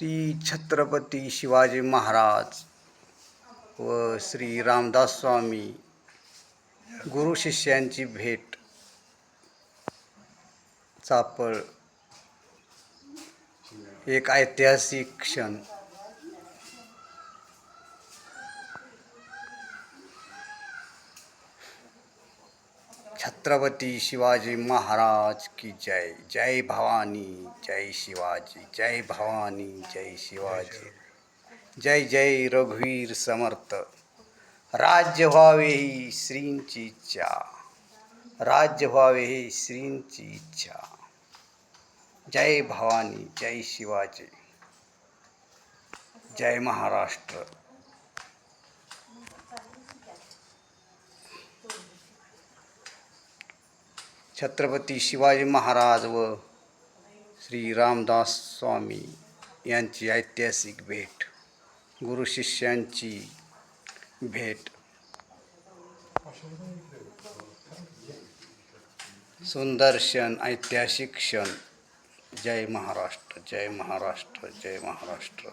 श्री छत्रपती शिवाजी महाराज व श्री रामदास स्वामी गुरु शिष्यांची भेट चापळ एक ऐतिहासिक क्षण. छत्रपती शिवाजी महाराज की जय जय भवानी जय शिवाजी जय भवानी जय शिवाजी। जय जय रघुवीर समर्थ। राज्य व्हावे ही श्रींची इच्छा। राज्य व्हावे ही श्रींची इच्छा। जय भवानी जय शिवाजी। जय महाराष्ट्र। छत्रपती शिवाजी महाराज व श्री रामदास स्वामी यांची ऐतिहासिक भेट गुरु शिष्यांची भेट. सुंदर क्षण ऐतिहासिक क्षण. जय महाराष्ट्र जय महाराष्ट्र जय महाराष्ट्र.